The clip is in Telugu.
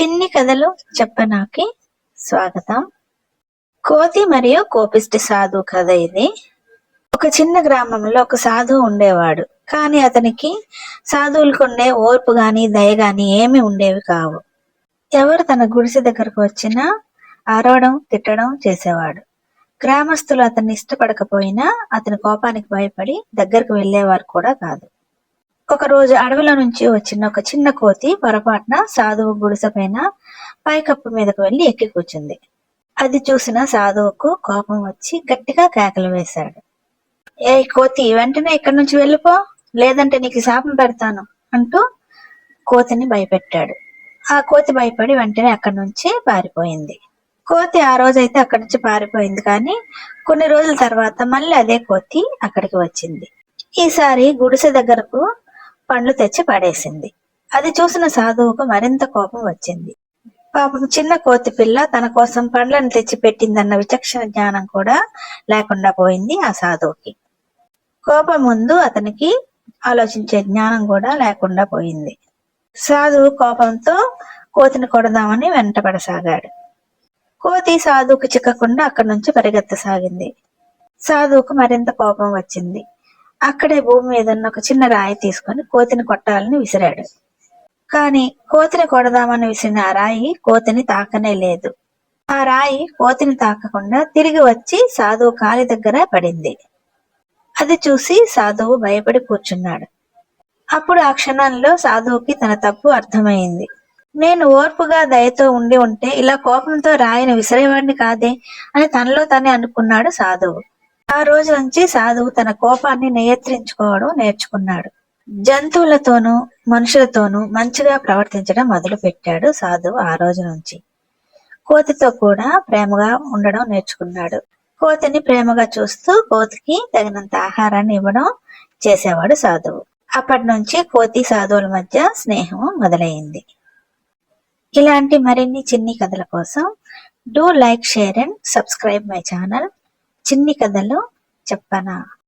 చిన్ని కథలు చెప్పనాకి స్వాగతం. కోతి మరియు కోపిష్టి సాధు కథ ఇది. ఒక చిన్న గ్రామంలో ఒక సాధువు ఉండేవాడు. కానీ అతనికి సాధువులకు ఉండే ఓర్పు గాని దయ గాని ఏమి ఉండేవి కావు. ఎవరు తన గుడిసె దగ్గరకు వచ్చినా ఆరవడం తిట్టడం చేసేవాడు. గ్రామస్తులు అతన్ని ఇష్టపడకపోయినా అతని కోపానికి భయపడి దగ్గరకు వెళ్ళేవారు కూడా కాదు. ఒక రోజు అడవిలో నుంచి వచ్చిన ఒక చిన్న కోతి పొరపాటున సాధువు గుడిసె పైన పైకప్పు మీదకు వెళ్ళి ఎక్కి కూర్చుంది. అది చూసిన సాధువుకు కోపం వచ్చి గట్టిగా కేకలు వేశాడు. ఏ కోతి వెంటనే ఇక్కడి నుంచి వెళ్ళిపో లేదంటే నీకు శాపం పెడతాను అంటూ కోతిని భయపెట్టాడు. ఆ కోతి భయపడి వెంటనే అక్కడి నుంచి పారిపోయింది. కోతి ఆ రోజైతే అక్కడి నుంచి పారిపోయింది కానీ కొన్ని రోజుల తర్వాత మళ్ళీ అదే కోతి అక్కడికి వచ్చింది. ఈసారి గుడిసె దగ్గరకు పండ్లు తెచ్చి పడేసింది. అది చూసిన సాధువుకు మరింత కోపం వచ్చింది. పాపం చిన్న కోతి పిల్ల తన కోసం పండ్లను తెచ్చి పెట్టిందన్న విచక్షణ జ్ఞానం కూడా లేకుండా పోయింది ఆ సాధువుకి. కోపం ముందు అతనికి ఆలోచించే జ్ఞానం కూడా లేకుండా పోయింది. సాధువు కోపంతో కోతిని కొడదామని వెంటపడసాగాడు. కోతి సాధువుకు చిక్కకుండా అక్కడి నుంచి పరిగెత్తసాగింది. సాధువుకు మరింత కోపం వచ్చింది. అక్కడే భూమి మీద ఉన్న ఒక చిన్న రాయి తీసుకొని కోతిని కొట్టాలని విసిరాడు. కానీ కోతిని కొడదామని విసిరిన ఆ రాయి కోతిని తాకనే లేదు. ఆ రాయి కోతిని తాకకుండా తిరిగి వచ్చి సాధువు కాలి దగ్గర పడింది. అది చూసి సాధువు భయపడి కూర్చున్నాడు. అప్పుడు ఆ క్షణంలో సాధువుకి తన తప్పు అర్థమైంది. నేను ఓర్పుగా దయతో ఉండి ఉంటే ఇలా కోపంతో రాయిని విసిరేవాడిని కాదే అని తనలో తనే అనుకున్నాడు సాధువు. ఆ రోజు నుంచి సాధువు తన కోపాన్ని నియంత్రించుకోవడం నేర్చుకున్నాడు. జంతువులతోనూ మనుషులతోనూ మంచిగా ప్రవర్తించడం మొదలు పెట్టాడు సాధువు ఆ రోజు నుంచి. కోతితో కూడా ప్రేమగా ఉండడం నేర్చుకున్నాడు. కోతిని ప్రేమగా చూస్తూ కోతికి తగినంత ఆహారాన్ని ఇవ్వడం చేసేవాడు సాధువు. అప్పటి నుంచి కోతి సాధువుల మధ్య స్నేహం మొదలైంది. ఇలాంటి మరిన్ని చిన్ని కథల కోసం do like share and subscribe my channel. చిన్ని కథలు చెప్పనా?